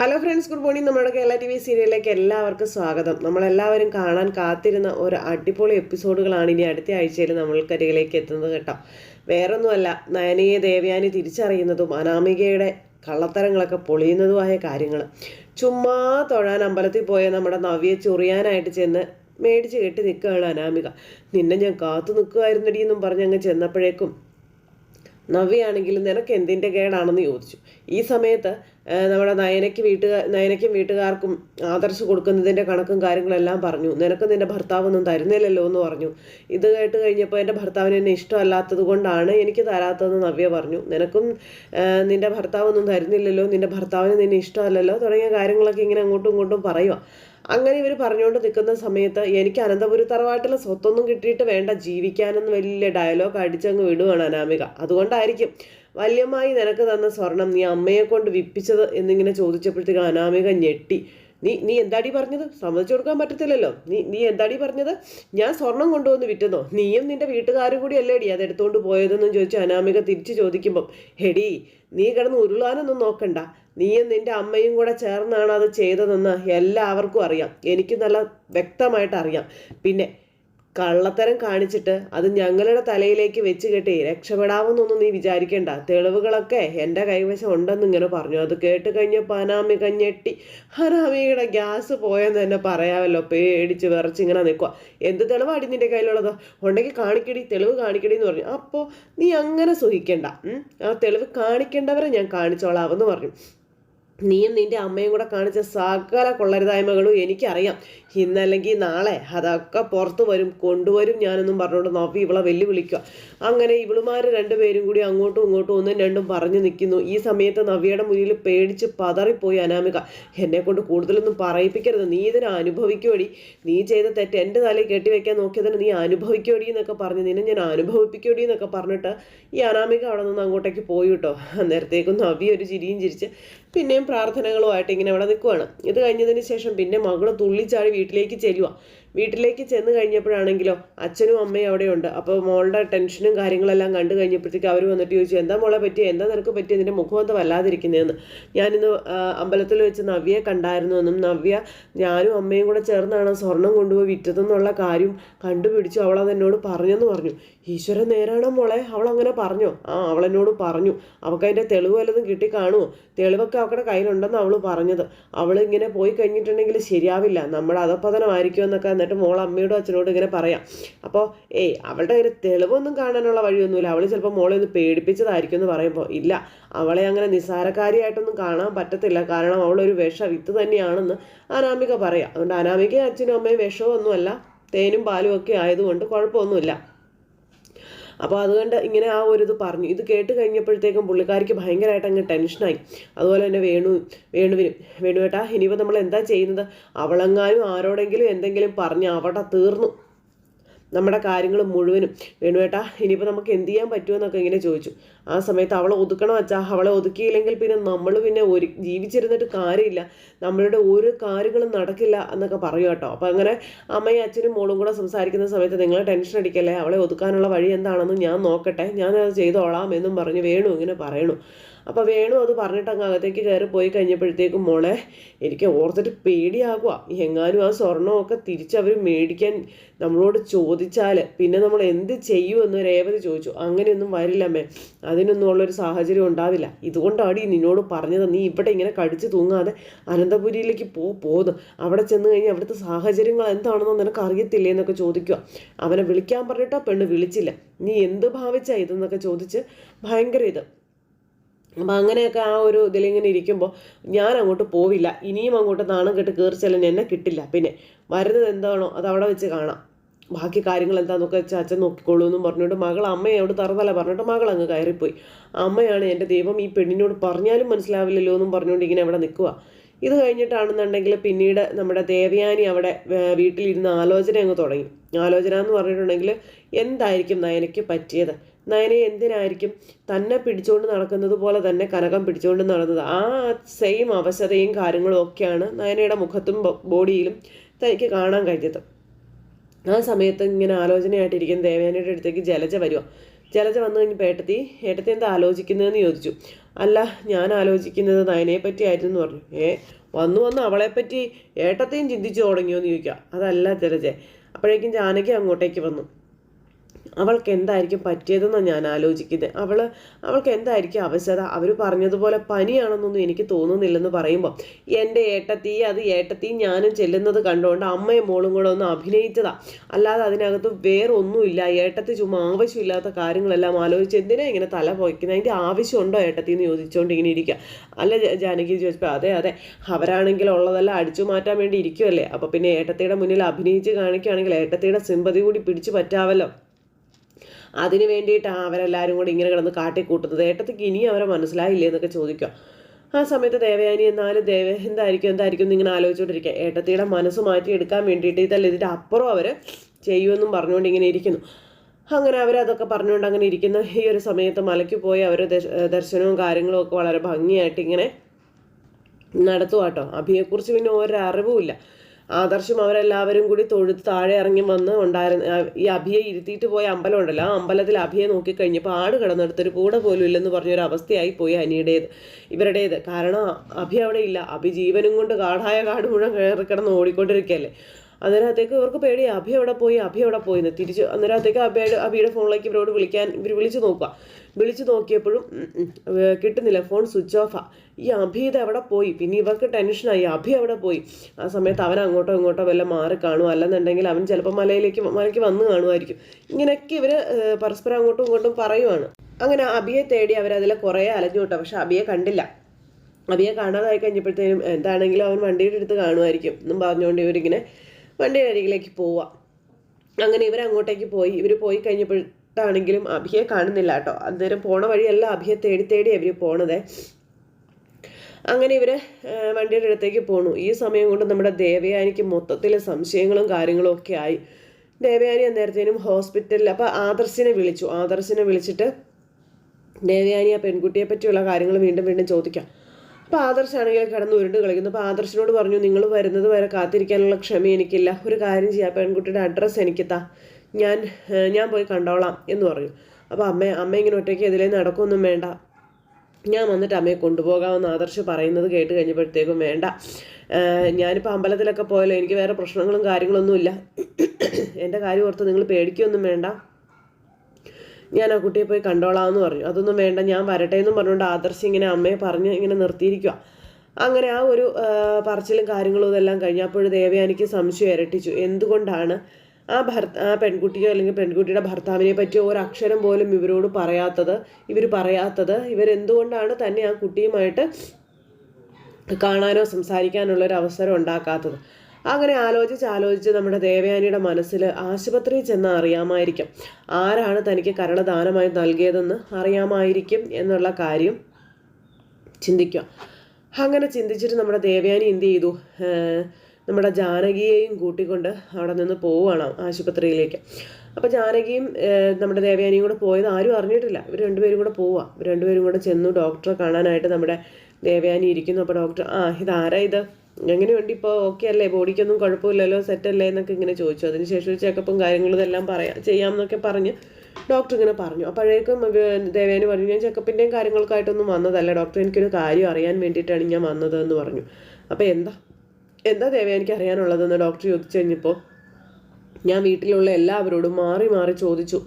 Hello friends good morning നമ്മുടെ Kerala T V സീരിയലിലേക്ക് എല്ലാവർക്കും സ്വാഗതം. നമ്മളെല്ലാവരും കാണാൻ കാത്തിരുന്ന ഒരു അടിപൊളി എപ്പിസോഡുകളാണ് ഇനി അടുത്ത ആഴ്ചയിൽ നമ്മൾക്കരികിലേക്ക് എത്തുന്നത് കേട്ടോ. വേറൊന്നുമല്ല നയനയെ ദേവയാനി തിരിച്ചറിയുന്നതും അനാമികയുടെ കള്ളത്തരങ്ങളൊക്കെ പൊളിയുന്നതുമായ കാര്യങ്ങൾ. ചുമ്മാ തൊഴാൻ അമ്പലത്തിൽ പോയ നമ്മുടെ നവ്യെ ചൊറിയാനായിട്ട് ചെന്ന് മേടിച്ച് കെട്ടി നിൽക്കുകയാണ് അനാമിക. നിന്നെ ഞാൻ കാത്തു നിൽക്കുമായിരുന്നടി എന്നും പറഞ്ഞ് അങ്ങ് ചെന്നപ്പോഴേക്കും നവ്യാണെങ്കിൽ നിനക്ക് എന്തിന്റെ കേടാണെന്ന് ചോദിച്ചു. ഈ സമയത്ത് നമ്മുടെ നയനയ്ക്ക് വീട്ടുകാർ നയനയ്ക്കും വീട്ടുകാർക്കും ആദർശ് കൊടുക്കുന്നതിന്റെ കണക്കും കാര്യങ്ങളെല്ലാം പറഞ്ഞു. നിനക്ക് നിന്റെ ഭർത്താവൊന്നും തരുന്നില്ലല്ലോ എന്ന് പറഞ്ഞു. ഇത് കേട്ട് കഴിഞ്ഞപ്പോൾ എന്റെ ഭർത്താവിന് എന്നെ ഇഷ്ടമല്ലാത്തത് കൊണ്ടാണ് എനിക്ക് തരാത്തതെന്ന് നവ്യ പറഞ്ഞു. നിനക്കും നിന്റെ ഭർത്താവൊന്നും തരുന്നില്ലല്ലോ നിന്റെ ഭർത്താവിന് നിന്നെ ഇഷ്ടമല്ലല്ലോ തുടങ്ങിയ കാര്യങ്ങളൊക്കെ ഇങ്ങനെ അങ്ങോട്ടും ഇങ്ങോട്ടും പറയുക അങ്ങനെ ഇവർ പറഞ്ഞുകൊണ്ട് നിൽക്കുന്ന സമയത്ത് എനിക്ക് അനന്തപുരി തറവാട്ടിലെ സ്വത്തൊന്നും കിട്ടിയിട്ട് വേണ്ട ജീവിക്കാനെന്ന് വലിയ ഡയലോഗ് അടിച്ചങ്ങ് വിടുവാണ് അനാമിക. അതുകൊണ്ടായിരിക്കും വല്യമായി നിനക്ക് തന്ന സ്വർണം നീ അമ്മയെ കൊണ്ട് വിപ്പിച്ചത് എന്നിങ്ങനെ ചോദിച്ചപ്പോഴത്തേക്ക് അനാമിക ഞെട്ടി. നീ നീ എന്താടി പറഞ്ഞത്? സമ്മതിച്ചു കൊടുക്കാൻ പറ്റത്തില്ലല്ലോ. നീ നീ എന്താടി പറഞ്ഞത്? ഞാൻ സ്വർണം കൊണ്ടുവന്ന് വിറ്റതോ നീയും നിന്റെ വീട്ടുകാരും കൂടി അല്ലേടി അത് എടുത്തുകൊണ്ട് പോയതെന്നും ചോദിച്ച് അനാമിക തിരിച്ചു ചോദിക്കുമ്പം ഹെടി നീ കിടന്ന് ഉരുളാനൊന്നും നോക്കണ്ട. നീയും നിന്റെ അമ്മയും കൂടെ ചേർന്നാണ് അത് ചെയ്തതെന്ന് എല്ലാവർക്കും അറിയാം. എനിക്ക് നല്ല വ്യക്തമായിട്ട് അറിയാം. പിന്നെ കള്ളത്തരം കാണിച്ചിട്ട് അത് ഞങ്ങളുടെ തലയിലേക്ക് വെച്ച് കെട്ടി രക്ഷപ്പെടാമെന്നൊന്നും നീ വിചാരിക്കേണ്ട. തെളിവുകളൊക്കെ എന്റെ കൈവശം ഉണ്ടെന്ന് ഇങ്ങനെ പറഞ്ഞു. അത് കേട്ട് കഴിഞ്ഞപ്പോൾ അനാമി കഞ്ഞെട്ടി ഹനാമിയുടെ ഗ്യാസ് പോയെന്ന് തന്നെ പറയാമല്ലോ. പേടിച്ച് വിറച്ച് ഇങ്ങനെ നിൽക്കുക എന്ത് തെളിവാടി നിന്റെ കയ്യിലുള്ളത്? ഉണ്ടെങ്കിൽ കാണിക്കടി തെളിവ് കാണിക്കടി എന്ന് പറഞ്ഞു. അപ്പോൾ നീ അങ്ങനെ സുഖിക്കേണ്ട? ആ തെളിവ് കാണിക്കേണ്ടവരെ ഞാൻ കാണിച്ചോളാം എന്ന് പറഞ്ഞു. നീയും നിന്റെ അമ്മയും കൂടെ കാണിച്ച സകല കൊള്ളരുതായ്മകളും എനിക്കറിയാം. ഇന്നല്ലെങ്കിൽ നാളെ അതൊക്കെ പുറത്തു വരും കൊണ്ടുവരും ഞാനൊന്നും പറഞ്ഞുകൊണ്ട് നോക്കി ഇവളെ വെല്ലുവിളിക്കുക. അങ്ങനെ ഇവളുമാർ രണ്ടുപേരും കൂടി അങ്ങോട്ടും ഇങ്ങോട്ടും ഒന്നും രണ്ടും പറഞ്ഞു നിൽക്കുന്നു. ഈ സമയത്ത് നവ്യയുടെ മുന്നിൽ പേടിച്ച് പതറിപ്പോയി അനാമിക. എന്നെ കൊണ്ട് കൂടുതലൊന്നും പറയിപ്പിക്കരുത്. നീ ഇതിനെ അനുഭവിക്കുവടി. നീ ചെയ്ത തെറ്റ് എന്റെ തലയിൽ കെട്ടിവെക്കാൻ നോക്കിയതിന് നീ അനുഭവിക്കുവടി എന്നൊക്കെ പറഞ്ഞു നിന്നെ ഞാൻ അനുഭവിപ്പിക്കുവടി എന്നൊക്കെ പറഞ്ഞിട്ട് ഈ അനാമിക അവിടെ നിന്ന് അങ്ങോട്ടേക്ക് പോയി കേട്ടോ. നേരത്തേക്കും നവ്യ ഒരു ചിരിയും ചിരിച്ച് പിന്നെയും പ്രാർത്ഥനകളുമായിട്ട് ഇങ്ങനെ അവിടെ നിൽക്കുവാണ്. ഇത് കഴിഞ്ഞതിന് ശേഷം പിന്നെ മകൾ തുള്ളിച്ചാടി വീട്ടിലേക്ക് ചെല്ലുക വീട്ടിലേക്ക് ചെന്ന് കഴിഞ്ഞപ്പോഴാണെങ്കിലോ അച്ഛനും അമ്മയും അവിടെയുണ്ട്. അപ്പോൾ മോളുടെ ടെൻഷനും കാര്യങ്ങളെല്ലാം കണ്ടു കഴിഞ്ഞപ്പോഴത്തേക്ക് അവർ വന്നിട്ട് ചോദിച്ചു എന്താ മോളെ പറ്റിയ? എന്താ നിനക്ക് പറ്റിയ? നിന്റെ മുഖം എന്താ വല്ലാതിരിക്കുന്നതെന്ന് ഞാനിന്ന് അമ്പലത്തിൽ വെച്ച് നവ്യയെ കണ്ടായിരുന്നു എന്നും നവ്യ ഞാനും അമ്മയും കൂടെ ചേർന്നാണ് സ്വർണം കൊണ്ടുപോയി വിറ്റതെന്നുള്ള കാര്യം കണ്ടുപിടിച്ചു അവളത് എന്നോട് പറഞ്ഞെന്ന് പറഞ്ഞു. ഈശ്വരൻ നേരാണോ മോളെ? അവൾ അങ്ങനെ പറഞ്ഞോ. ആ അവളെന്നോട് പറഞ്ഞു. അവൾക്ക് അതിന്റെ തെളിവ് വല്ലതും കിട്ടി കാണുമോ തെളിവൊക്കെ അവളുടെ കയ്യിലുണ്ടെന്ന് അവൾ പറഞ്ഞത്. അവൾ ഇങ്ങനെ പോയി കഴിഞ്ഞിട്ടുണ്ടെങ്കിൽ ശരിയാവില്ല. നമ്മുടെ അധപ്പതനമായിരിക്കും എന്നൊക്കെ എന്നിട്ട് മോൾ അമ്മയോടും അച്ഛനോടും ഇങ്ങനെ പറയാം. അപ്പോൾ ഏയ് അവളുടെ കയ്യിൽ തെളിവൊന്നും കാണാനുള്ള വഴിയൊന്നുമില്ല. അവൾ ചിലപ്പോൾ മോളെ ഒന്ന് പേടിപ്പിച്ചതായിരിക്കും എന്ന് പറയുമ്പോൾ ഇല്ല അവളെ അങ്ങനെ നിസാരക്കാരിയായിട്ടൊന്നും കാണാൻ പറ്റത്തില്ല. കാരണം അവളൊരു വിഷ വിത്ത് തന്നെയാണെന്ന് അനാമിക പറയാം. അതുകൊണ്ട് അനാമിക അച്ഛനും അമ്മയും വിഷമൊന്നുമല്ല. തേനും പാലും ഒക്കെ ആയതുകൊണ്ട് കുഴപ്പമൊന്നുമില്ല. അപ്പോൾ അതുകൊണ്ട് ഇങ്ങനെ ആ ഒരു ഇത് പറഞ്ഞു. ഇത് കേട്ട് കഴിഞ്ഞപ്പോഴത്തേക്കും പുള്ളിക്കാരിക്ക് ഭയങ്കരമായിട്ട് അങ്ങ് ടെൻഷനായി അതുപോലെ തന്നെ വേണു വേണുവിനും. വേണുവേട്ടാ ഇനിയിപ്പോൾ നമ്മൾ എന്താ ചെയ്യുന്നത്? അവളെങ്ങാനും ആരോടെങ്കിലും എന്തെങ്കിലും പറഞ്ഞ് അവിടെ തീർന്നു. നമ്മുടെ കാര്യങ്ങൾ മുഴുവനും. വേണുവേട്ടാ ഇനിയിപ്പോൾ നമുക്ക് എന്ത് ചെയ്യാൻ പറ്റുമെന്നൊക്കെ ഇങ്ങനെ ചോദിച്ചു. ആ സമയത്ത് അവളെ ഒതുക്കണം വെച്ചാൽ അവളെ ഒതുക്കിയില്ലെങ്കിൽ പിന്നെ നമ്മൾ പിന്നെ ഒരു ജീവിച്ചിരുന്നിട്ട് കാര്യമില്ല. നമ്മളുടെ ഒരു കാര്യങ്ങളും നടക്കില്ല എന്നൊക്കെ പറയും കേട്ടോ. അപ്പോൾ അങ്ങനെ അമ്മയും അച്ഛനും മോളും കൂടെ സംസാരിക്കുന്ന സമയത്ത് നിങ്ങൾ ടെൻഷൻ അടിക്കല്ലേ? അവളെ ഒതുക്കാനുള്ള വഴി എന്താണെന്ന് ഞാൻ നോക്കട്ടെ. ഞാൻ അത് ചെയ്തോളാം എന്നും പറഞ്ഞ് വേണു ഇങ്ങനെ പറയണു. അപ്പോൾ വേണു അത് പറഞ്ഞിട്ട് അങ്ങ് അകത്തേക്ക് കയറി പോയി കഴിഞ്ഞപ്പോഴത്തേക്കും മോളെ എനിക്ക് ഓർത്തിട്ട് പേടിയാകുക എങ്ങാനും ആ സ്വർണമൊക്കെ തിരിച്ചവർ മേടിക്കാൻ നമ്മളോട് ചോദിച്ചാൽ പിന്നെ നമ്മൾ എന്ത് ചെയ്യുമെന്ന് രേവതി ചോദിച്ചു. അങ്ങനെയൊന്നും വരില്ലമ്മേ അതിനൊന്നും ഉള്ളൊരു സാഹചര്യം ഉണ്ടാവില്ല. ഇതുകൊണ്ടാണ് നിന്നോട് പറഞ്ഞത് നീ ഇവിടെ ഇങ്ങനെ കടിച്ചു തൂങ്ങാതെ അനന്തപുരിയിലേക്ക് പോ പോന്ന്. അവിടെ ചെന്ന് കഴിഞ്ഞാൽ അവിടുത്തെ സാഹചര്യങ്ങൾ എന്താണെന്ന് നിനക്ക് അറിയത്തില്ലേ എന്നൊക്കെ ചോദിക്കുക. അവനെ വിളിക്കാൻ പറഞ്ഞിട്ട് പെണ്ണ് വിളിച്ചില്ല. നീ എന്ത് ഭാവിച്ചാ ഇതെന്നൊക്കെ ചോദിച്ച് ഭയങ്കര ഇത്. അപ്പം അങ്ങനെയൊക്കെ ആ ഒരു ഇതിലിങ്ങനെ ഇരിക്കുമ്പോൾ ഞാൻ അങ്ങോട്ട് പോവില്ല. ഇനിയും അങ്ങോട്ട് നാണം കെട്ട് കയറി ചെല്ലാൻ എന്നെ കിട്ടില്ല. പിന്നെ വരുന്നത് എന്താണോ അത് അവിടെ വെച്ച് കാണാം. ബാക്കി കാര്യങ്ങൾ എന്താണെന്നൊക്കെ വെച്ചാൽ അച്ഛൻ നോക്കിക്കോളൂ എന്നും പറഞ്ഞുകൊണ്ട് മകൾ അമ്മയോട് തറന്നല്ല പറഞ്ഞിട്ട് മകൾ അങ്ങ് കയറിപ്പോയി. അമ്മയാണ് എന്റെ ദൈവം ഈ പെണ്ണിനോട് പറഞ്ഞാലും മനസ്സിലാവില്ലല്ലോ എന്നും പറഞ്ഞുകൊണ്ട് ഇങ്ങനെ അവിടെ നിൽക്കുക ഇത് കഴിഞ്ഞിട്ടാണെന്നുണ്ടെങ്കിൽ പിന്നീട് നമ്മുടെ ദേവയാനി അവിടെ വീട്ടിലിരുന്ന് ആലോചന അങ്ങ് തുടങ്ങി. ആലോചന എന്ന് പറഞ്ഞിട്ടുണ്ടെങ്കിൽ എന്തായിരിക്കും നയനയ്ക്ക് പറ്റിയത്? നയനെ എന്തിനായിരിക്കും തന്നെ പിടിച്ചുകൊണ്ട് നടക്കുന്നത് പോലെ തന്നെ കനകം പിടിച്ചുകൊണ്ട് നടന്നത്? ആ സെയിം അവശതയും കാര്യങ്ങളും ഒക്കെയാണ് നയനയുടെ മുഖത്തും ബോഡിയിലും തനിക്ക് കാണാൻ കഴിഞ്ഞത്. ആ സമയത്ത് ഇങ്ങനെ ആലോചനയായിട്ടിരിക്കുന്ന ദേവേനയുടെ അടുത്തേക്ക് ജലജ വരുക ജലജ വന്നു കഴിഞ്ഞപ്പോൾ ഏട്ടത്തി ഏട്ടത്തി എന്താ ആലോചിക്കുന്നതെന്ന് ചോദിച്ചു. അല്ല ഞാൻ ആലോചിക്കുന്നത് നയനയെ പറ്റിയായിരുന്നു എന്ന് പറഞ്ഞു. ഏ വന്നു വന്ന് അവളെപ്പറ്റി ഏട്ടത്തെയും ചിന്തിച്ചു തുടങ്ങിയോ എന്ന് ചോദിക്കുക അതല്ല ജലജെ. അപ്പോഴേക്കും ജാനകി അങ്ങോട്ടേക്ക് വന്നു. അവൾക്ക് എന്തായിരിക്കും പറ്റിയതെന്നാണ് ഞാൻ ആലോചിക്കുന്നത് അവൾ അവൾക്ക് എന്തായിരിക്കും അവശത? അവർ പറഞ്ഞതുപോലെ പനിയാണെന്നൊന്നും എനിക്ക് തോന്നുന്നില്ലെന്ന് പറയുമ്പോൾ എന്റെ ഏട്ടത്തി അത് ഏട്ടത്തി ഞാനും ചെല്ലുന്നത് കണ്ടുകൊണ്ട് അമ്മയും മോളും കൂടെ ഒന്ന് അഭിനയിച്ചതാ. അല്ലാതെ അതിനകത്ത് വേറെ ഒന്നുമില്ല ഏട്ടത്തി ചുമ്മാ ആവശ്യമില്ലാത്ത കാര്യങ്ങളെല്ലാം ആലോചിച്ച് എന്തിനാ ഇങ്ങനെ തല പോയിക്കുന്നത് അതിന്റെ ആവശ്യമുണ്ടോ ഏട്ടത്തി എന്ന് ചോദിച്ചുകൊണ്ട് ഇങ്ങനെ ഇരിക്കുക അല്ല ജാനകി ചോദിച്ചപ്പോൾ അതെ അതെ. അവരാണെങ്കിൽ ഉള്ളതെല്ലാം അടിച്ചു മാറ്റാൻ വേണ്ടി ഇരിക്കുമല്ലേ അപ്പോൾ പിന്നെ ഏട്ടത്തിയുടെ മുന്നിൽ അഭിനയിച്ച് കാണിക്കുകയാണെങ്കിൽ ഏട്ടത്തിയുടെ സിമ്പതി കൂടി പിടിച്ചു പറ്റാവല്ലോ. അതിന് വേണ്ടിയിട്ടാണ് അവരെല്ലാവരും കൂടി ഇങ്ങനെ കിടന്ന് കാട്ടിക്കൂട്ടുന്നത്. ഏട്ടത്തിക്ക് ഇനി അവരെ മനസ്സിലായില്ലേ എന്നൊക്കെ ചോദിക്കുക. ആ സമയത്ത് ദേവയാനി എന്നാലും ദേവ എന്തായിരിക്കും എന്തായിരിക്കും? എന്നിങ്ങനെ ആലോചിച്ചുകൊണ്ടിരിക്കുക. ഏട്ടത്തിയുടെ മനസ്സ് മാറ്റിയെടുക്കാൻ വേണ്ടിയിട്ട് ഇതല്ല ഇതിന്റെ അപ്പുറം അവർ ചെയ്യുമെന്നും പറഞ്ഞുകൊണ്ട് ഇങ്ങനെ ഇരിക്കുന്നു. അങ്ങനെ അവരതൊക്കെ പറഞ്ഞുകൊണ്ട് അങ്ങനെ ഇരിക്കുന്ന. ഈ ഒരു സമയത്ത് മലയ്ക്ക് പോയി അവർ ദർശനവും കാര്യങ്ങളും ഒക്കെ വളരെ ഭംഗിയായിട്ട് ഇങ്ങനെ നടത്തുവാട്ടോ. അഭിയെക്കുറിച്ച് പിന്നെ ഒരറിവുമില്ല ആദർശം അവരെല്ലാവരും കൂടി തൊഴുത്ത് താഴെ ഇറങ്ങി വന്ന് ഉണ്ടായിരുന്ന ഈ അഭിയെ ഇരുത്തിയിട്ട് പോയ അമ്പലം ഉണ്ടല്ലോ ആ അമ്പലത്തിൽ അഭിയെ നോക്കിക്കഴിഞ്ഞപ്പോൾ ആട് കിടന്നെടുത്തൊരു കൂടെ പോലും ഇല്ലെന്ന് പറഞ്ഞൊരു അവസ്ഥയായി പോയി അനിയുടേത് ഇവരുടേത്. കാരണം അഭി അവിടെ ഇല്ല. അഭി ജീവനും കൊണ്ട് കാടായ കാട് മുഴുവൻ കയറി കിടന്ന് ഓടിക്കൊണ്ടിരിക്കുകയല്ലേ. അന്നേരത്തേക്ക് ഇവർക്ക് പേടി. അഭി എവിടെ പോയി? അഭി എവിടെ പോയി എന്ന്. തിരിച്ച് അന്നേരത്തേക്ക് അഭിയുടെ അഭിയുടെ ഫോണിലേക്ക് ഇവരോട് വിളിക്കാൻ ഇവർ വിളിച്ചു നോക്കുക. വിളിച്ചു നോക്കിയപ്പോഴും കിട്ടുന്നില്ല. ഫോൺ സ്വിച്ച് ഓഫാണ് ഈ അഭി ഇത് എവിടെ പോയി? പിന്നെ ഇവർക്ക് ടെൻഷനായി അഭി എവിടെ പോയി? ആ സമയത്ത് അവൻ അങ്ങോട്ടോ ഇങ്ങോട്ടോ വല്ല മാറി കാണും. അല്ലെന്നുണ്ടെങ്കിൽ അവൻ ചിലപ്പോൾ മലയിലേക്ക് മലയ്ക്ക് വന്ന് കാണുമായിരിക്കും. ഇങ്ങനെയൊക്കെ ഇവർ പരസ്പരം അങ്ങോട്ടും ഇങ്ങോട്ടും പറയുവാണ്. അങ്ങനെ അഭിയെ തേടി അവരതിൽ കുറേ അലഞ്ഞു കേട്ടോ. പക്ഷെ അഭിയെ കണ്ടില്ല. അഭിയെ കാണാതായി കഴിഞ്ഞപ്പോഴത്തേനും എന്താണെങ്കിലും അവൻ വണ്ടിയുടെ അടുത്ത് കാണുമായിരിക്കും എന്നും പറഞ്ഞുകൊണ്ട് ഇവരിങ്ങനെ വണ്ടിയുടെ അരികിലേക്ക് പോവാം. അങ്ങനെ ഇവർ അങ്ങോട്ടേക്ക് പോയി. ഇവർ പോയി കഴിഞ്ഞപ്പോഴത്താണെങ്കിലും അഭിയെ കാണുന്നില്ല കേട്ടോ. അന്നേരം പോണ വഴിയല്ല അഭിയെ തേടി തേടി അവർ പോണത്. അങ്ങനെ ഇവർ വണ്ടിയുടെ അടുത്തേക്ക് പോണു. ഈ സമയം കൊണ്ട് നമ്മുടെ ദേവയാനിക്ക് മൊത്തത്തിൽ സംശയങ്ങളും കാര്യങ്ങളും ഒക്കെ ആയി. ദേവയാനി അന്നേരത്തേനും ഹോസ്പിറ്റലിൽ അപ്പോൾ ആദർശിനെ വിളിച്ചു. ആദർശിനെ വിളിച്ചിട്ട് ദേവയാനി ആ പെൺകുട്ടിയെ പറ്റിയുള്ള കാര്യങ്ങൾ വീണ്ടും വീണ്ടും ചോദിക്കാം. അപ്പോൾ ആദർശാണെങ്കിൽ കിടന്ന് ഉരുണ്ട് കളിക്കുന്നു. അപ്പോൾ ആദർശനോട് പറഞ്ഞു നിങ്ങൾ വരുന്നത് വരെ കാത്തിരിക്കാനുള്ള ക്ഷമ എനിക്കില്ല. ഒരു കാര്യം ചെയ്യാം. പെൺകുട്ടിയുടെ അഡ്രസ്സ് എനിക്ക് താ ഞാൻ ഞാൻ പോയി കണ്ടോളാം എന്ന് പറഞ്ഞു. അപ്പോൾ അമ്മ അമ്മ ഇങ്ങനെ ഒറ്റയ്ക്ക് എതിലേ നടക്കൊന്നും വേണ്ട. ഞാൻ വന്നിട്ട് അമ്മയെ കൊണ്ടുപോകാമെന്ന് ആദർശ് പറയുന്നത് കേട്ട് കഴിഞ്ഞപ്പോഴത്തേക്കും വേണ്ട. ഞാനിപ്പോൾ അമ്പലത്തിലൊക്കെ പോയാലോ? എനിക്ക് വേറെ പ്രശ്നങ്ങളും കാര്യങ്ങളൊന്നുമില്ല. എന്റെ കാര്യം ഓർത്ത് നിങ്ങൾ പേടിക്കുകയൊന്നും വേണ്ട. ഞാൻ ആ കുട്ടിയെ പോയി കണ്ടോളാമെന്ന് പറഞ്ഞു. അതൊന്നും വേണ്ട ഞാൻ വരട്ടെ എന്നും പറഞ്ഞുകൊണ്ട് ആദർശ് ഇങ്ങനെ അമ്മയെ പറഞ്ഞ് ഇങ്ങനെ നിർത്തിയിരിക്കുക അങ്ങനെ ആ ഒരു പറച്ചിലും കാര്യങ്ങളും ഇതെല്ലാം കഴിഞ്ഞപ്പോൾ ദേവയാനിക്ക് സംശയം ഇരട്ടിച്ചു. എന്തുകൊണ്ടാണ് ആ ഭർത്ത ആ പെൺകുട്ടിയോ അല്ലെങ്കിൽ പെൺകുട്ടിയുടെ ഭർത്താവിനെ പറ്റിയോ ഒരു അക്ഷരം പോലും ഇവരോട് പറയാത്തത് ഇവർ പറയാത്തത്? ഇവരെന്തുകൊണ്ടാണ് തന്നെ ആ കുട്ടിയുമായിട്ട് കാണാനോ സംസാരിക്കാനുള്ള ഒരു അവസരം ഉണ്ടാക്കാത്തത്? അങ്ങനെ ആലോചിച്ച് ആലോചിച്ച് നമ്മുടെ ദേവയാനിയുടെ മനസ്സിൽ ആശുപത്രിയിൽ ചെന്ന് അറിയാമായിരിക്കും. ആരാണ് തനിക്ക് കരളദാനമായി നൽകിയതെന്ന് അറിയാമായിരിക്കും എന്നുള്ള കാര്യം ചിന്തിക്കുക. അങ്ങനെ ചിന്തിച്ചിട്ട് നമ്മുടെ ദേവയാനി എന്ത് ചെയ്തു? നമ്മുടെ ജാനകിയെയും കൂട്ടിക്കൊണ്ട് അവിടെ നിന്ന് പോവുകയാണ് ആശുപത്രിയിലേക്ക്. അപ്പോൾ ജാനകിയും നമ്മുടെ ദേവയാനിയും കൂടെ പോയത് ആരും അറിഞ്ഞിട്ടില്ല. ഇവർ രണ്ടുപേരും കൂടെ പോവുക. ഇവർ രണ്ടുപേരും കൂടെ ചെന്നു ഡോക്ടറെ കാണാനായിട്ട് നമ്മുടെ ദേവയാനി ഇരിക്കുന്നു. അപ്പോൾ ഡോക്ടർ ആ ഇതാരാ ഇത്? എങ്ങനെയുണ്ട് ഇപ്പോൾ ഓക്കെ അല്ലേ? ബോഡിക്കൊന്നും കുഴപ്പമില്ലല്ലോ സെറ്റല്ലേ എന്നൊക്കെ ഇങ്ങനെ ചോദിച്ചു. അതിനുശേഷം ഒരു ചെക്കപ്പും കാര്യങ്ങളും ഇതെല്ലാം പറയാം ചെയ്യാമെന്നൊക്കെ പറഞ്ഞ് ഡോക്ടർ ഇങ്ങനെ പറഞ്ഞു. അപ്പോഴേക്കും ദേവേന് പറഞ്ഞു ഞാൻ ചെക്കപ്പിന്റെയും കാര്യങ്ങൾക്കായിട്ടൊന്നും വന്നതല്ല. ഡോക്ടർ എനിക്കൊരു കാര്യം അറിയാൻ വേണ്ടിയിട്ടാണ് ഞാൻ വന്നത് എന്ന് പറഞ്ഞു. അപ്പോൾ എന്താ? എന്താ ദേവ എനിക്ക് അറിയാനുള്ളതെന്ന് ഡോക്ടർ ചോദിച്ചു കഴിഞ്ഞപ്പോൾ ഞാൻ വീട്ടിലുള്ള എല്ലാവരോടും മാറി മാറി ചോദിച്ചു.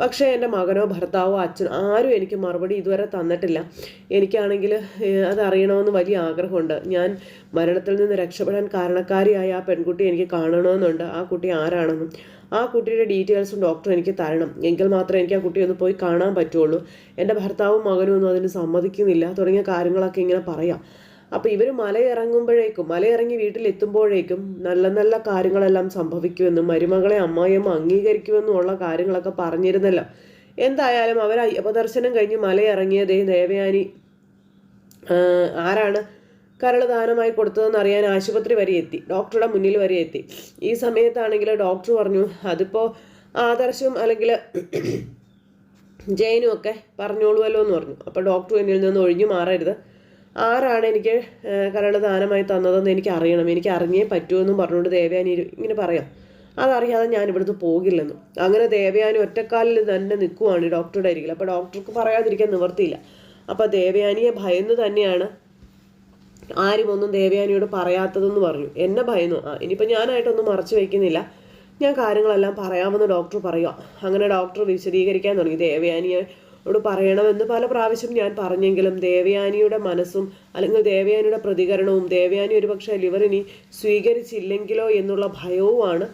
പക്ഷേ എന്റെ മകനോ ഭർത്താവോ അച്ഛനോ ആരും എനിക്ക് മറുപടി ഇതുവരെ തന്നിട്ടില്ല. എനിക്കാണെങ്കിൽ അതറിയണമെന്ന് വലിയ ആഗ്രഹമുണ്ട്. ഞാൻ മരണത്തിൽ നിന്ന് രക്ഷപ്പെടാൻ കാരണക്കാരിയായ ആ പെൺകുട്ടി എനിക്ക് കാണണമെന്നുണ്ട്. ആ കുട്ടി ആരാണെന്നും ആ കുട്ടിയുടെ ഡീറ്റെയിൽസും ഡോക്ടർ എനിക്ക് തരണം. എങ്കിൽ മാത്രമേ എനിക്ക് ആ കുട്ടിയെ ഒന്ന് പോയി കാണാൻ പറ്റുള്ളൂ. എന്റെ ഭർത്താവും മകനും ഒന്നും അതിന് സമ്മതിക്കുന്നില്ല. തുടങ്ങിയ കാര്യങ്ങളൊക്കെ ഇങ്ങനെ പറയാം. അപ്പോൾ ഇവർ മലയിറങ്ങുമ്പോഴേക്കും മലയിറങ്ങി വീട്ടിലെത്തുമ്പോഴേക്കും നല്ല നല്ല കാര്യങ്ങളെല്ലാം സംഭവിക്കുമെന്നും മരുമകളെ അമ്മായിയമ്മ അംഗീകരിക്കുമെന്നും ഉള്ള കാര്യങ്ങളൊക്കെ പറഞ്ഞിരുന്നല്ലോ. എന്തായാലും അവർ അയ്യപ്പദർശനം കഴിഞ്ഞ് മലയിറങ്ങിയതേ ദേവയാനി ആരാണ് കരളദാനമായി കൊടുത്തതെന്ന് അറിയാൻ ആശുപത്രി വരെ എത്തി ഡോക്ടറുടെ മുന്നിൽ വരെ എത്തി. ഈ സമയത്താണെങ്കിൽ ഡോക്ടർ പറഞ്ഞു അതിപ്പോൾ ആദർശം അല്ലെങ്കിൽ ജയനും ഒക്കെ പറഞ്ഞോളുമല്ലോ എന്ന് പറഞ്ഞു. അപ്പോൾ ഡോക്ടർ എന്നിൽ നിന്ന് ഒഴിഞ്ഞു മാറരുത്. ആരാണ് എനിക്ക് കരൾ ദാനമായി തന്നതെന്ന് എനിക്ക് അറിയണം എനിക്ക് അറിഞ്ഞേ പറ്റുമെന്നും പറഞ്ഞുകൊണ്ട് ദേവയാനി ഇങ്ങനെ പറയാം. അതറിയാതെ ഞാൻ ഇവിടുന്ന് പോകില്ലെന്നും. അങ്ങനെ ദേവയാനി ഒറ്റക്കാലിൽ തന്നെ നിൽക്കുവാണ് ഡോക്ടറുടെ അരികിൽ. അപ്പോൾ ഡോക്ടർക്ക് പറയാതിരിക്കാൻ നിവർത്തിയില്ല. അപ്പോൾ ദേവയാനിയെ ഭയന്ന് തന്നെയാണ് ആരും ഒന്നും ദേവയാനിയോട് പറയാത്തതെന്ന് പറഞ്ഞു. എന്നെ ഭയന്നു. ആ ഇനിയിപ്പോൾ ഞാനായിട്ടൊന്നും മറച്ചു വയ്ക്കുന്നില്ല ഞാൻ കാര്യങ്ങളെല്ലാം പറയാമെന്ന് ഡോക്ടർ പറയുക. അങ്ങനെ ഡോക്ടർ വിശദീകരിക്കാൻ തുടങ്ങി. ദേവയാനിയോട് പറയണമെന്ന് പല പ്രാവശ്യം ഞാൻ പറഞ്ഞെങ്കിലും ദേവയാനിയുടെ മനസ്സും അല്ലെങ്കിൽ ദേവയാനിയുടെ പ്രതികരണവും ദേവയാനി ഒരുപക്ഷെ പക്ഷേ ലിവറിനി സ്വീകരിച്ചില്ലെങ്കിലോ എന്നുള്ള ഭയവുമാണ്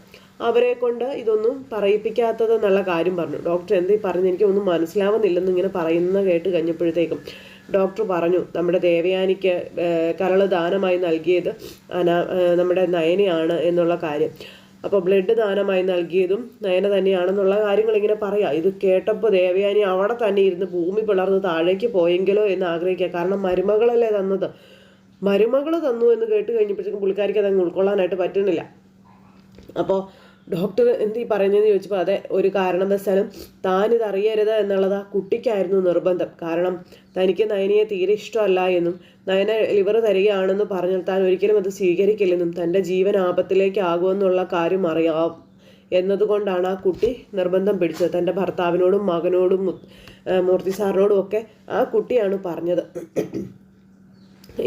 അവരെ കൊണ്ട് ഇതൊന്നും പറയിപ്പിക്കാത്തതെന്നുള്ള കാര്യം പറഞ്ഞു. ഡോക്ടർ എന്തേ പറഞ്ഞു എനിക്ക് ഒന്നും മനസ്സിലാവുന്നില്ലെന്ന് ഇങ്ങനെ പറയുന്ന കേട്ട് കഴിഞ്ഞപ്പോഴത്തേക്കും ഡോക്ടർ പറഞ്ഞു നമ്മുടെ ദേവയാനിക്ക് കരൾ ദാനമായി നൽകിയത് അനാ നമ്മുടെ നയനയാണ് എന്നുള്ള കാര്യം. അപ്പോൾ ബ്ലഡ് ദാനമായി നൽകിയതും നയന തന്നെയാണെന്നുള്ള കാര്യങ്ങൾ ഇങ്ങനെ പറയാം. ഇത് കേട്ടപ്പോൾ ദേവയാനി അവിടെ തന്നെ ഇരുന്ന് ഭൂമി പിളർന്ന് താഴേക്ക് പോയെങ്കിലോ എന്ന് ആഗ്രഹിക്കുക കാരണം മരുമകളല്ലേ തന്നത്? മരുമകൾ തന്നു എന്ന് കേട്ട് കഴിഞ്ഞപ്പോഴത്തേക്കും പുള്ളിക്കാരിക്ക് അതങ്ങ് ഉൾക്കൊള്ളാനായിട്ട് പറ്റുന്നില്ല. അപ്പോൾ ഡോക്ടർ എന്ത് ഈ പറയുന്നതെന്ന് ചോദിച്ചപ്പോൾ അതെ ഒരു കാരണവശാലും താനിത് അറിയരുത് എന്നുള്ളത് ആ കുട്ടിക്കായിരുന്നു നിർബന്ധം. കാരണം തനിക്ക് നയനിയെ തീരെ ഇഷ്ടമല്ല എന്നും നയന ലിവർ തരികയാണെന്ന് പറഞ്ഞാൽ താൻ ഒരിക്കലും അത് സ്വീകരിക്കില്ലെന്നും തന്റെ ജീവൻ ആപത്തിലേക്കാകുമെന്നുള്ള കാര്യം അറിയാം. എന്നതുകൊണ്ടാണ് ആ കുട്ടി നിർബന്ധം പിടിച്ചത്. തന്റെ ഭർത്താവിനോടും മകനോടും മൂർത്തി സാറിനോടും ഒക്കെ ആ കുട്ടിയാണ് പറഞ്ഞത്.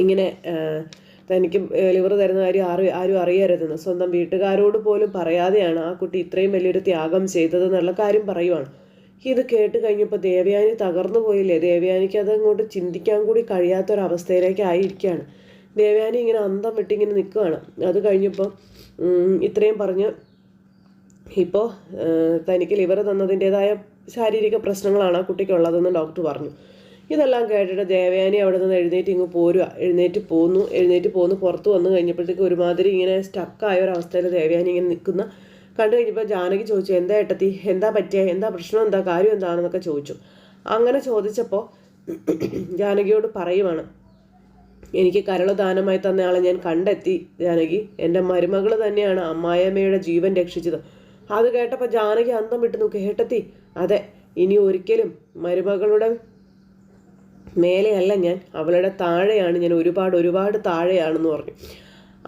ഇങ്ങനെ തനിക്ക് ലിവർ തരുന്ന കാര്യം ആരും ആരും അറിയരുതെന്ന്. സ്വന്തം വീട്ടുകാരോട് പോലും പറയാതെയാണ് ആ കുട്ടി ഇത്രയും വലിയൊരു ത്യാഗം ചെയ്തതെന്നുള്ള കാര്യം പറയുവാണ്. ഇത് കേട്ട് കഴിഞ്ഞപ്പോൾ ദേവയാനി തകർന്നു പോയില്ലേ? ദേവയാനിക്ക് അതങ്ങോട്ട് ചിന്തിക്കാൻ കൂടി കഴിയാത്തൊരവസ്ഥയിലേക്ക് ആയിരിക്കുകയാണ് ദേവയാനി ഇങ്ങനെ അന്തം വിട്ടിങ്ങനെ നിൽക്കുകയാണ്. അത് കഴിഞ്ഞപ്പോൾ ഇത്രയും പറഞ്ഞ് ഇപ്പോൾ തനിക്ക് ലിവർ തന്നതിന്റെതായ ശാരീരിക പ്രശ്നങ്ങളാണ് ആ കുട്ടിക്കുള്ളതെന്ന് ഡോക്ടർ പറഞ്ഞു. ഇതെല്ലാം കേട്ടിട്ട് ദേവയാനി അവിടെ നിന്ന് എഴുന്നേറ്റ് ഇങ്ങ് പോരുക എഴുന്നേറ്റ് പോന്നു എഴുന്നേറ്റ് പോന്ന് പുറത്ത് വന്നു കഴിഞ്ഞപ്പോഴത്തേക്ക് ഒരുമാതിരി ഇങ്ങനെ സ്റ്റക്കായ ഒരവസ്ഥയിൽ ദേവയാനി ഇങ്ങനെ നിൽക്കുന്ന കണ്ടു കഴിഞ്ഞപ്പോൾ ജാനകി ചോദിച്ചു എന്താ ഏട്ടത്തി? എന്താ പറ്റിയ? എന്താ പ്രശ്നം? എന്താ കാര്യം? എന്താണെന്നൊക്കെ ചോദിച്ചു. അങ്ങനെ ചോദിച്ചപ്പോൾ ജാനകിയോട് പറയുവാണ് എനിക്ക് കരളദാനമായി തന്നയാളെ ഞാൻ കണ്ടെത്തി ജാനകി. എന്റെ മരുമകൾ തന്നെയാണ് അമ്മായിയമ്മയുടെ ജീവൻ രക്ഷിച്ചത്. അത് കേട്ടപ്പോൾ ജാനകി അന്തം വിട്ടു നോക്കി ഏട്ടത്തി അതെ ഇനി ഒരിക്കലും മരുമകളുടെ മേലെയല്ല ഞാൻ അവളുടെ താഴെയാണ് ഞാൻ ഒരുപാട് ഒരുപാട് താഴെയാണെന്ന് പറഞ്ഞു.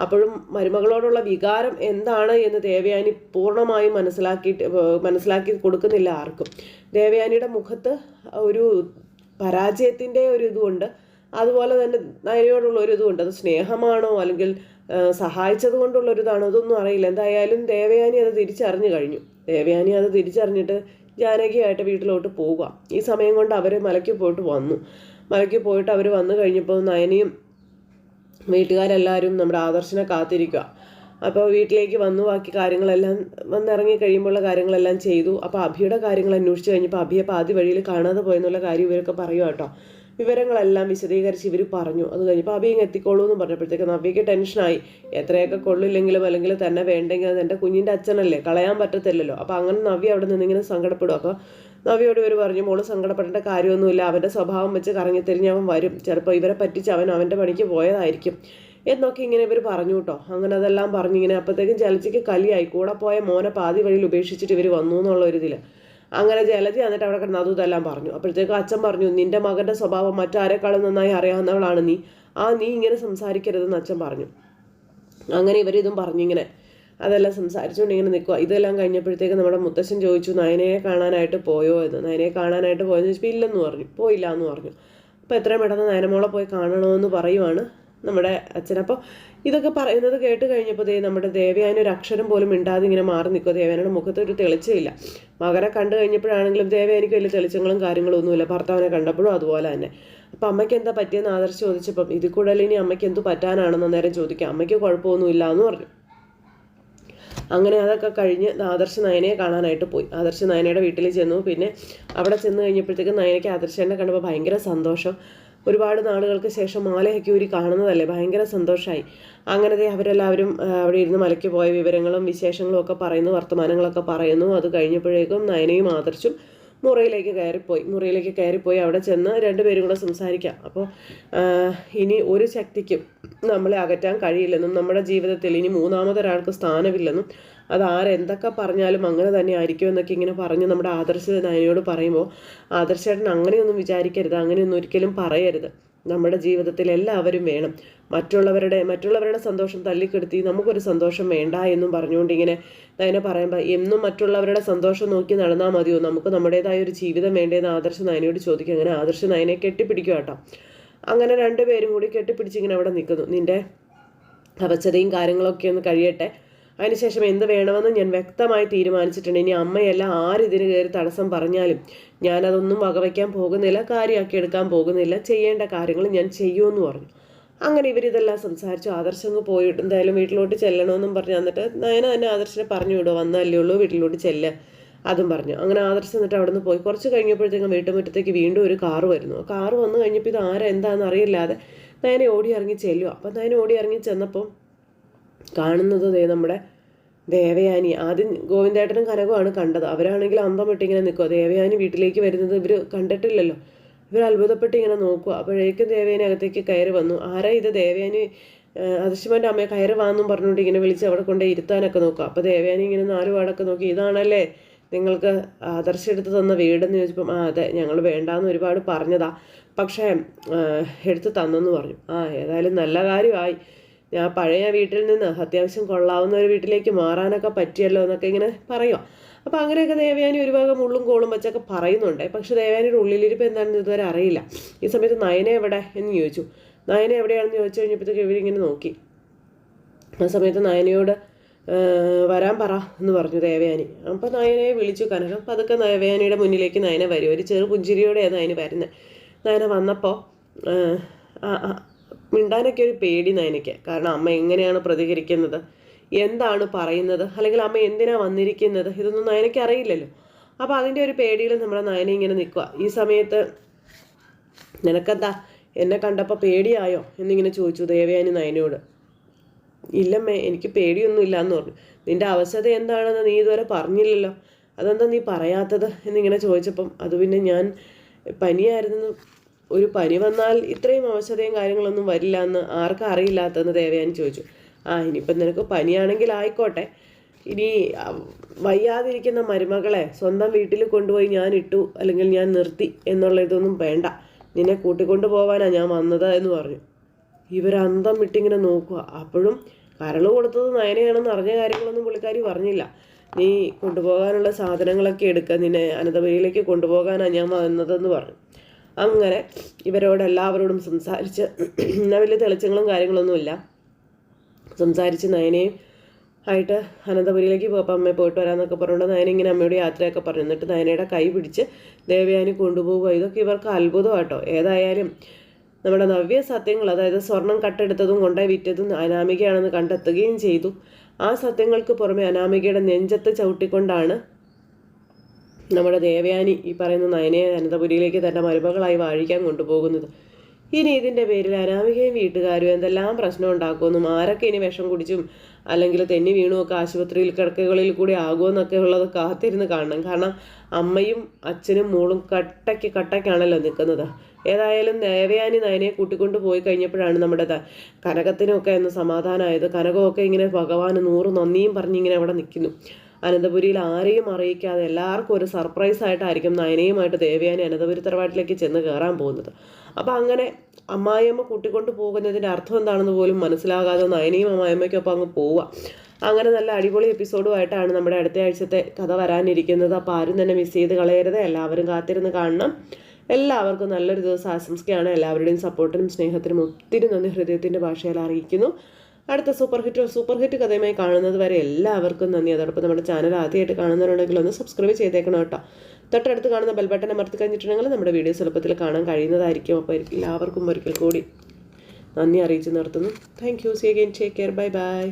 അപ്പോഴും മരുമകളോടുള്ള വികാരം എന്താണ് എന്ന് ദേവയാനി പൂർണമായും മനസ്സിലാക്കിയിട്ട് മനസ്സിലാക്കി കൊടുക്കുന്നില്ല ആർക്കും. ദേവയാനിയുടെ മുഖത്ത് ഒരു പരാജയത്തിന്റെ ഒരു ഇതുകൊണ്ട് അതുപോലെ തന്നെ നയനയോടുള്ള ഒരു ഇതുകൊണ്ട് അത് സ്നേഹമാണോ അല്ലെങ്കിൽ സഹായിച്ചത് കൊണ്ടുള്ള ഒരു ഇതാണോ അതൊന്നും അറിയില്ല. എന്തായാലും ദേവയാനി അത് തിരിച്ചറിഞ്ഞു കഴിഞ്ഞു. ദേവയാനി അത് തിരിച്ചറിഞ്ഞിട്ട് ജാനകിയായിട്ട് വീട്ടിലോട്ട് പോവുക. ഈ സമയം കൊണ്ട് അവർ മലയ്ക്ക് പോയിട്ട് വന്നു. മലയ്ക്ക് പോയിട്ട് അവർ വന്നു കഴിഞ്ഞപ്പോൾ നയനിയും വീട്ടുകാരെല്ലാവരും നമ്മുടെ ആദർശനെ കാത്തിരിക്കുക. അപ്പോൾ വീട്ടിലേക്ക് വന്നു ബാക്കി കാര്യങ്ങളെല്ലാം വന്നിറങ്ങി കഴിയുമ്പോഴുള്ള കാര്യങ്ങളെല്ലാം ചെയ്തു. അപ്പോൾ അഭിയുടെ കാര്യങ്ങൾ അന്വേഷിച്ച് കഴിഞ്ഞപ്പോൾ അഭിയെ പാതി വഴിയിൽ കാണാതെ പോയെന്നുള്ള കാര്യം ഇവരൊക്കെ പറയുക കേട്ടോ. വിവരങ്ങളെല്ലാം വിശദീകരിച്ച് ഇവർ പറഞ്ഞു. അത് കഴിഞ്ഞപ്പോൾ അഭി ഇങ്ങ് എത്തിക്കോളൂ എന്ന് പറഞ്ഞപ്പോഴത്തേക്ക് നവ്യയ്ക്ക് ടെൻഷനായി. എത്രയൊക്കെ കൊള്ളില്ലെങ്കിലും അല്ലെങ്കിൽ തന്നെ വേണ്ടെങ്കിൽ അത് എന്റെ കുഞ്ഞിന്റെ അച്ഛനല്ലേ കളയാൻ പറ്റത്തില്ലല്ലോ. അപ്പോൾ അങ്ങനെ നവ്യ അവിടെ നിന്നിങ്ങനെ സങ്കടപ്പെടും. അപ്പോൾ നവിയോട് ഇവർ പറഞ്ഞു മോൾ സങ്കടപ്പെടേണ്ട കാര്യമൊന്നുമില്ല. അവന്റെ സ്വഭാവം വെച്ച് കറങ്ങിത്തിരിഞ്ഞ് അവൻ വരും. ചിലപ്പോൾ ഇവരെ പറ്റിച്ച് അവൻ അവന്റെ പണിക്ക് പോയതായിരിക്കും. എന്നൊക്കെ ഇങ്ങനെ ഇവർ പറഞ്ഞു കേട്ടോ. അങ്ങനെ അതെല്ലാം പറഞ്ഞിങ്ങനെ അപ്പോഴത്തേക്കും ചലച്ചിക്ക് കലിയായി. കൂടെ പോയ മോനെ പാതി വഴിയിൽ ഉപേക്ഷിച്ചിട്ട് ഇവർ വന്നു എന്നുള്ള ഒരു ഇതിൽ അങ്ങനെ ജലജി എന്നിട്ട് അവിടെ കിടന്ന് അതും പറഞ്ഞു. അപ്പോഴത്തേക്കും അച്ഛൻ പറഞ്ഞു നിന്റെ മകന്റെ സ്വഭാവം മറ്റാരെക്കാളും നന്നായി അറിയാവുന്നവളാണ് നീ. ആ നീ ഇങ്ങനെ സംസാരിക്കരുതെന്ന് അച്ഛൻ പറഞ്ഞു. അങ്ങനെ ഇവരിതും പറഞ്ഞു ഇങ്ങനെ. അതെല്ലാം സംസാരിച്ചുകൊണ്ട് ഇങ്ങനെ നിൽക്കുക ഇതെല്ലാം കഴിഞ്ഞപ്പോഴത്തേക്ക് നമ്മുടെ മുത്തശ്ശൻ ചോദിച്ചു നയനയെ കാണാനായിട്ട് പോയോ എന്ന്? നയനയെ കാണാനായിട്ട് പോയെന്ന് ചോദിച്ചപ്പോൾ ഇല്ലെന്ന് പറഞ്ഞു. പോയില്ല എന്ന് പറഞ്ഞു. അപ്പോൾ എത്രയും പെട്ടെന്ന് നയനമോളെ പോയി കാണണമെന്ന് പറയുവാണ് നമ്മുടെ അച്ഛൻ. അപ്പോൾ ഇതൊക്കെ പറയുന്നത് കേട്ട് കഴിഞ്ഞപ്പോൾ ദേ നമ്മുടെ ദേവയാന ഒരു അക്ഷരം പോലും മിണ്ടാതെ ഇങ്ങനെ മാറി നിൽക്കുക ദേവയാനയുടെ മുഖത്ത് ഒരു തെളിച്ചയില്ല. മകനെ കണ്ടു കഴിഞ്ഞപ്പോഴാണെങ്കിലും ദേവയാനിക്ക് വലിയ തെളിച്ചങ്ങളും കാര്യങ്ങളും ഒന്നുമില്ല ഭർത്താവിനെ കണ്ടപ്പോഴും അതുപോലെ തന്നെ. അപ്പം അമ്മയ്ക്ക് എന്താ പറ്റിയെന്ന് ആദർശ് ചോദിച്ചപ്പം ഇതിൽ കൂടുതൽ ഇനി അമ്മയ്ക്ക് എന്തു പറ്റാനാണെന്ന് നേരം ചോദിക്കാം. അമ്മയ്ക്ക് കുഴപ്പമൊന്നുമില്ല എന്ന് പറഞ്ഞു. അങ്ങനെ അതൊക്കെ കഴിഞ്ഞ് ആദർശ നയനയെ കാണാനായിട്ട് പോയി. ആദർശ നയനയുടെ വീട്ടിൽ ചെന്നു. പിന്നെ അവിടെ ചെന്ന് കഴിഞ്ഞപ്പോഴത്തേക്ക് നയനയ്ക്ക് ആദർശനെ കണ്ടപ്പോൾ ഭയങ്കര സന്തോഷം. ഒരുപാട് നാളുകൾക്ക് ശേഷം മാലയൊക്കെ കാണുന്നതല്ലേ? ഭയങ്കര സന്തോഷമായി അങ്ങനത്തെ അവരെല്ലാവരും അവിടെ ഇരുന്ന് മലയ്ക്ക് പോയ വിവരങ്ങളും വിശേഷങ്ങളും ഒക്കെ പറയുന്നു വർത്തമാനങ്ങളൊക്കെ പറയുന്നു. അത് കഴിഞ്ഞപ്പോഴേക്കും നയനയും ആദർശും മുറിയിലേക്ക് കയറിപ്പോയി. മുറിയിലേക്ക് കയറിപ്പോയി അവിടെ ചെന്ന് രണ്ടുപേരും കൂടെ സംസാരിക്കാം. അപ്പോൾ ഇനി ഒരു ശക്തിക്കും നമ്മളെ അകറ്റാൻ കഴിയില്ലെന്നും നമ്മുടെ ജീവിതത്തിൽ ഇനി മൂന്നാമതൊരാൾക്ക് സ്ഥാനമില്ലെന്നും അത് ആരെന്തൊക്കെ പറഞ്ഞാലും അങ്ങനെ തന്നെ ആയിരിക്കും എന്നൊക്കെ ഇങ്ങനെ പറഞ്ഞ് നമ്മുടെ ആദർശ നയനയോട് പറയുമ്പോൾ ആദർശേട്ടൻ അങ്ങനെയൊന്നും വിചാരിക്കരുത് അങ്ങനെയൊന്നും ഒരിക്കലും പറയരുത്. നമ്മുടെ ജീവിതത്തിൽ എല്ലാവരും വേണം. മറ്റുള്ളവരുടെ മറ്റുള്ളവരുടെ സന്തോഷം തല്ലിക്കെടുത്തി നമുക്കൊരു സന്തോഷം വേണ്ട എന്നും പറഞ്ഞുകൊണ്ട് ഇങ്ങനെ നയന പറയുമ്പോൾ എന്നും മറ്റുള്ളവരുടെ സന്തോഷം നോക്കി നടന്നാൽ മതിയോ? നമുക്ക് നമ്മുടേതായ ഒരു ജീവിതം വേണ്ടേന്ന് ആദർശ നയനയോട് ചോദിക്കും. അങ്ങനെ ആദർശ നയനെ കെട്ടിപ്പിടിക്കുക കേട്ടോ. അങ്ങനെ രണ്ടുപേരും കൂടി കെട്ടിപ്പിടിച്ച് ഇങ്ങനെ അവിടെ നിൽക്കുന്നു. നിന്റെ അവച്ചതയും കാര്യങ്ങളൊക്കെ ഒന്ന് കഴിയട്ടെ. അതിനുശേഷം എന്ത് വേണമെന്ന് ഞാൻ വ്യക്തമായി തീരുമാനിച്ചിട്ടുണ്ട്. ഇനി അമ്മയല്ല ആരിതിന് കയറി തടസ്സം പറഞ്ഞാലും ഞാനതൊന്നും വകവയ്ക്കാൻ പോകുന്നില്ല കാര്യമാക്കി എടുക്കാൻ പോകുന്നില്ല ചെയ്യേണ്ട കാര്യങ്ങൾ ഞാൻ ചെയ്യുമെന്ന് പറഞ്ഞു. അങ്ങനെ ഇവരിതെല്ലാം സംസാരിച്ചു. ആദർശങ്ങ് പോയിട്ട് എന്തായാലും വീട്ടിലോട്ട് ചെല്ലണമെന്നും പറഞ്ഞു എന്നിട്ട് നയന തന്നെ ആദർശനെ പറഞ്ഞു വിടുക വന്നല്ലേ ഉള്ളൂ വീട്ടിലോട്ട് ചെല്ലുക അതും പറഞ്ഞു. അങ്ങനെ ആദർശം എന്നിട്ട് അവിടെ നിന്ന് പോയി. കുറച്ച് കഴിഞ്ഞപ്പോഴത്തേക്കും വീട്ടുമുറ്റത്തേക്ക് വീണ്ടും ഒരു കാറ് വരുന്നു. കാറ് വന്നു കഴിഞ്ഞപ്പോൾ ഇത് ആരാ എന്താണെന്ന് അറിയില്ലാതെ നയനെ ഓടി ഇറങ്ങി ചെല്ലുക അപ്പം നയനെ ഓടി ഇറങ്ങി ചെന്നപ്പോൾ കാണുന്നത് ദേ നമ്മുടെ ദേവയാനി. ആദ്യം ഗോവിന്ദേട്ടനും കനകമാണ് കണ്ടത്. അവരാണെങ്കിൽ അന്തം വിട്ടിങ്ങനെ നിൽക്കുക ദേവയാനി വീട്ടിലേക്ക് വരുന്നത് ഇവർ കണ്ടിട്ടില്ലല്ലോ. ഇവർ അത്ഭുതപ്പെട്ട് ഇങ്ങനെ നോക്കുക അപ്പോഴേക്കും ദേവയാനി അകത്തേക്ക് കയറി വന്നു. ആരാ ഇത്? ദേവയാനി അദൃശ്യമാന്റെ അമ്മയെ കയറി വാന്നും പറഞ്ഞുകൊണ്ട് ഇങ്ങനെ വിളിച്ച് അവിടെ കൊണ്ട് ഇരുത്താനൊക്കെ നോക്കുക അപ്പോൾ ദേവയാനി ഇങ്ങനെ നാല് പാടൊക്കെ നോക്കി. ഇതാണല്ലേ നിങ്ങൾക്ക് ആദർശെടുത്ത് തന്ന വീടെന്ന് ചോദിച്ചപ്പം ആ അതെ ഞങ്ങൾ വേണ്ടാന്ന് ഒരുപാട് പറഞ്ഞതാ. പക്ഷേ എടുത്ത് തന്നെന്ന് പറഞ്ഞു. ആ ഏതായാലും നല്ല കാര്യമായി. ഞാൻ പഴയ വീട്ടിൽ നിന്ന് അത്യാവശ്യം കൊള്ളാവുന്ന ഒരു വീട്ടിലേക്ക് മാറാനൊക്കെ പറ്റിയല്ലോ എന്നൊക്കെ ഇങ്ങനെ പറയുക അപ്പോൾ അങ്ങനെയൊക്കെ ദേവയാനി ഒരു ഭാഗം ഉള്ളും കോളും വെച്ചൊക്കെ പറയുന്നുണ്ട്. പക്ഷേ ദേവയാനിയുടെ ഉള്ളിലിരിപ്പ് എന്താണെന്ന് ഇതുവരെ അറിയില്ല. ഈ സമയത്ത് നയന എവിടെ എന്ന് ചോദിച്ചു. നയന എവിടെയാണെന്ന് ചോദിച്ചു കഴിഞ്ഞപ്പോഴത്തേക്ക് ഇവരിങ്ങനെ നോക്കി. ആ സമയത്ത് നയനയോട് വരാൻ പറ എന്ന് പറഞ്ഞു ദേവയാനി. അപ്പോൾ നയനയെ വിളിച്ചു കനകം അപ്പോൾ അതൊക്കെ ദേവയാനിയുടെ മുന്നിലേക്ക് നയന വരും. ഒരു ചെറു പുഞ്ചിരിയോടെയാണ് നയന വരുന്നത് നയന വന്നപ്പോൾ മിണ്ടാനൊക്കെ ഒരു പേടി നയനയ്ക്ക്. കാരണം അമ്മ എങ്ങനെയാണ് പ്രതികരിക്കുന്നത്? എന്താണ് പറയുന്നത്? അല്ലെങ്കിൽ അമ്മ എന്തിനാണ് വന്നിരിക്കുന്നത്? ഇതൊന്നും നയനയ്ക്ക് അറിയില്ലല്ലോ. അപ്പോൾ അതിന്റെ ഒരു പേടിയിൽ നമ്മുടെ നയന ഇങ്ങനെ നിൽക്കുക ഈ സമയത്ത് നിനക്കെന്താ? എന്നെ കണ്ടപ്പോൾ പേടിയായോ? എന്നിങ്ങനെ ചോദിച്ചു ദേവയാനി നയനയോട്. ഇല്ലമ്മേ എനിക്ക് പേടിയൊന്നും ഇല്ല എന്ന് പറഞ്ഞു. നിന്റെ അവസ്ഥ എന്താണെന്ന് നീ ഇതുവരെ പറഞ്ഞില്ലല്ലോ. അതെന്താ നീ പറയാത്തത്? എന്നിങ്ങനെ ചോദിച്ചപ്പം അത് പിന്നെ ഞാൻ പനിയായിരുന്നു. ഒരു പനി വന്നാൽ ഇത്രയും അവശതയും കാര്യങ്ങളൊന്നും വരില്ല എന്ന് ആർക്കും അറിയില്ലാത്തെന്ന് ദേവയാനി ചോദിച്ചു. ആ ഇനിയിപ്പം നിനക്ക് പനിയാണെങ്കിൽ ആയിക്കോട്ടെ. ഇനി വയ്യാതിരിക്കുന്ന മരുമകളെ സ്വന്തം വീട്ടിൽ കൊണ്ടുപോയി ഞാൻ ഇട്ടു അല്ലെങ്കിൽ ഞാൻ നിർത്തി എന്നുള്ള ഇതൊന്നും വേണ്ട. നിന്നെ കൂട്ടിക്കൊണ്ടു പോവാനാണ് ഞാൻ വന്നത് എന്ന് പറഞ്ഞു. ഇവരന്തം വിട്ടിങ്ങനെ നോക്കുക. അപ്പോഴും കരൾ കൊടുത്തത് നയനയാണെന്ന് അറിഞ്ഞ കാര്യങ്ങളൊന്നും പുള്ളിക്കാരി പറഞ്ഞില്ല. നീ കൊണ്ടുപോകാനുള്ള സാധനങ്ങളൊക്കെ എടുക്കുക നിന്നെ അനന്തപുരിയിലേക്ക് കൊണ്ടുപോകാനാണ് ഞാൻ വന്നതെന്ന് പറഞ്ഞു. അങ്ങനെ ഇവരോട് എല്ലാവരോടും സംസാരിച്ച് വലിയ തെളിച്ചങ്ങളും കാര്യങ്ങളൊന്നുമില്ല. സംസാരിച്ച് നയനയും ആയിട്ട് അനന്തപുരിയിലേക്ക് പോകാം അമ്മയെ പോയിട്ട് വരാമെന്നൊക്കെ പറഞ്ഞുകൊണ്ട് നയന ഇങ്ങനെ അമ്മയുടെ യാത്രയൊക്കെ പറഞ്ഞു. എന്നിട്ട് നയനയുടെ കൈ പിടിച്ച് ദേവയാനി കൊണ്ടുപോകുക ഇതൊക്കെ ഇവർക്ക് അത്ഭുതമാട്ടോ. ഏതായാലും നമ്മുടെ നവ്യ സത്യങ്ങൾ അതായത് സ്വർണം കട്ടെടുത്തതും കൊണ്ടുപോയി വിറ്റതും അനാമികയാണെന്ന് കണ്ടെത്തുകയും ചെയ്തു. ആ സത്യങ്ങൾക്ക് പുറമെ അനാമികയുടെ നെഞ്ചത്ത് ചവിട്ടിക്കൊണ്ടാണ് നമ്മുടെ ദേവയാനി ഈ പറയുന്ന നയനയെ അനന്തപുരിയിലേക്ക് തന്റെ മരുമകളായി വാഴിക്കാൻ കൊണ്ടുപോകുന്നത്. ഇനി ഇതിന്റെ പേരിൽ അനാമികയും വീട്ടുകാരും എന്തെല്ലാം പ്രശ്നം ഉണ്ടാക്കുമെന്നും ആരൊക്കെ ഇനി വിഷം കുടിച്ചും അല്ലെങ്കിൽ തെന്നി വീണുമൊക്കെ ആശുപത്രിയിൽ കിടക്കകളിൽ കൂടി ആകുമെന്നൊക്കെ ഉള്ളത് കാത്തിരുന്ന് കാണണം. കാരണം അമ്മയും അച്ഛനും മോളും കട്ടയ്ക്ക് കട്ടയ്ക്കാണല്ലോ നിൽക്കുന്നത്. ഏതായാലും ദേവയാനി നയനെ കൂട്ടിക്കൊണ്ട് പോയി കഴിഞ്ഞപ്പോഴാണ് നമ്മുടെ കനകത്തിനൊക്കെ ഒന്ന് സമാധാനമായത്. കനകമൊക്കെ ഇങ്ങനെ ഭഗവാന് നൂറ് നന്ദിയും പറഞ്ഞിങ്ങനെ അവിടെ നിൽക്കുന്നു. അനന്തപുരിയിൽ ആരെയും അറിയിക്കാതെ എല്ലാവർക്കും ഒരു സർപ്രൈസ് ആയിട്ടായിരിക്കും നയനയുമായിട്ട് ദേവയാനി അനന്തപുരി തറവാട്ടിലേക്ക് ചെന്ന് കയറാൻ പോകുന്നത്. അപ്പോൾ അങ്ങനെ അമ്മായിയമ്മ കൂട്ടിക്കൊണ്ട് പോകുന്നതിന്റെ അർത്ഥം എന്താണെന്ന് പോലും മനസ്സിലാകാതെ നയനയും അമ്മായിയമ്മയ്ക്കൊപ്പം അങ്ങ് പോവുക. അങ്ങനെ നല്ല അടിപൊളി എപ്പിസോഡുമായിട്ടാണ് നമ്മുടെ അടുത്ത ആഴ്ചത്തെ കഥ വരാനിരിക്കുന്നത്. അപ്പോൾ ആരും തന്നെ മിസ് ചെയ്ത് കളയരുത്. എല്ലാവരും കാത്തിരുന്ന് കാണണം. എല്ലാവർക്കും നല്ലൊരു ദിവസം ആശംസിക്കുകയാണ്. എല്ലാവരുടെയും സപ്പോർട്ടിനും സ്നേഹത്തിനും ഒത്തിരി നന്ദി. ഹൃദയത്തിന്റെ ഭാഷയിൽ അറിയിക്കുന്നു. അടുത്ത സൂപ്പർ ഹിറ്റ് സൂപ്പർ ഹിറ്റ് കഥയുമായി കാണുന്നത് വരെ എല്ലാവർക്കും നന്ദി. അതോടൊപ്പം നമ്മുടെ ചാനൽ ആദ്യമായിട്ട് കാണുന്നവരുണ്ടെങ്കിൽ ഒന്ന് സബ്സ്ക്രൈബ് ചെയ്തേക്കണം കേട്ടോ. തൊട്ടടുത്ത് കാണുന്ന ബെൽബട്ടൺ അമർത്തി കഴിഞ്ഞിട്ടുണ്ടെങ്കിൽ നമ്മുടെ വീഡിയോസ് എളുപ്പത്തിൽ കാണാൻ കഴിയുന്നതായിരിക്കും. അപ്പോൾ എല്ലാവർക്കും ഒരിക്കൽ കൂടി നന്ദി അറിയിച്ച് നിർത്തുന്നു. Thank you see again take care bye bye